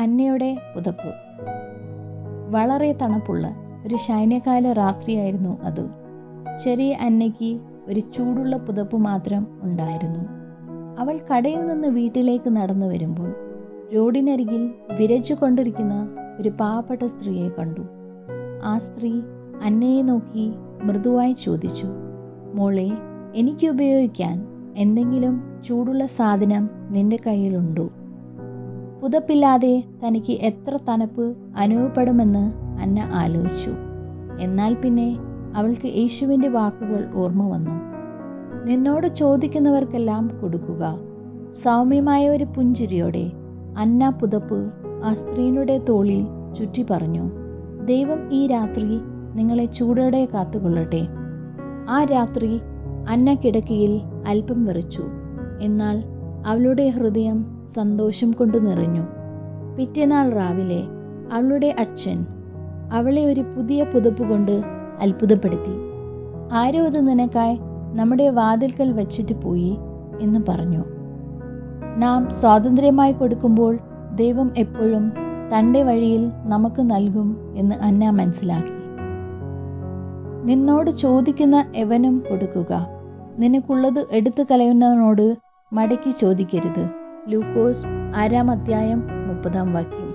അന്നയുടെ പുതപ്പ്. വളരെ തണുപ്പുള്ള ഒരു ശൈന്യകാല രാത്രിയായിരുന്നു അത്. ചെറിയ അന്നയ്ക്ക് ഒരു ചൂടുള്ള പുതപ്പ് മാത്രം ഉണ്ടായിരുന്നു. അവൾ കടയിൽ നിന്ന് വീട്ടിലേക്ക് നടന്നു വരുമ്പോൾ റോഡിനരികിൽ വിരച്ചുകൊണ്ടിരിക്കുന്ന ഒരു പാവപ്പെട്ട സ്ത്രീയെ കണ്ടു. ആ സ്ത്രീ അന്നയെ നോക്കി മൃദുവായി ചോദിച്ചു മോളെ എനിക്ക് ഉപയോഗിക്കാൻ എന്തെങ്കിലും ചൂടുള്ള സാധനം നിന്റെ കയ്യിലുണ്ടോ? പുതപ്പില്ലാതെ തനിക്ക് എത്ര തണുപ്പ് അനുഭവപ്പെടുമെന്ന് അന്ന ആലോചിച്ചു. എന്നാൽ പിന്നെ അവൾക്ക് യേശുവിന്റെ വാക്കുകൾ ഓർമ്മ വന്നു. നിന്നോട് ചോദിക്കുന്നവർക്കെല്ലാം കൊടുക്കുക. സൗമ്യമായ ഒരു പുഞ്ചിരിയോടെ അന്ന പുതപ്പ് ആ സ്ത്രീയുടെ തോളിൽ ചുറ്റി പറഞ്ഞു ദൈവം ഈ രാത്രി നിങ്ങളെ ചൂടോടെ കാത്തുകൊള്ളട്ടെ. ആ രാത്രി അന്ന കിടക്കയിൽ അല്പം വിറച്ചു. എന്നാൽ അവളുടെ ഹൃദയം സന്തോഷം കൊണ്ട് നിറഞ്ഞു. പിറ്റേനാൾ രാവിലെ അവളുടെ അച്ഛൻ അവളെ ഒരു പുതിയ പുതപ്പ് കൊണ്ട് അത്ഭുതപ്പെടുത്തി. ആരോ ഇത് നിനക്കായി നമ്മുടെ വാതിൽക്കൽ വച്ചിട്ട് പോയി എന്ന് പറഞ്ഞു. നാം സ്വാതന്ത്ര്യമായി കൊടുക്കുമ്പോൾ ദൈവം എപ്പോഴും തന്റെ വഴിയിൽ നമുക്ക് നൽകും എന്ന് അന്ന മനസ്സിലാക്കി. നിന്നോട് ചോദിക്കുന്ന എവനും കൊടുക്കുക. നിനക്കുള്ളത് എടുത്തു കളയുന്നവനോട് മടക്കി ചോദിക്കരുത്. ലൂക്കോസ് ആറാം അധ്യായം മുപ്പതാം വാക്യം.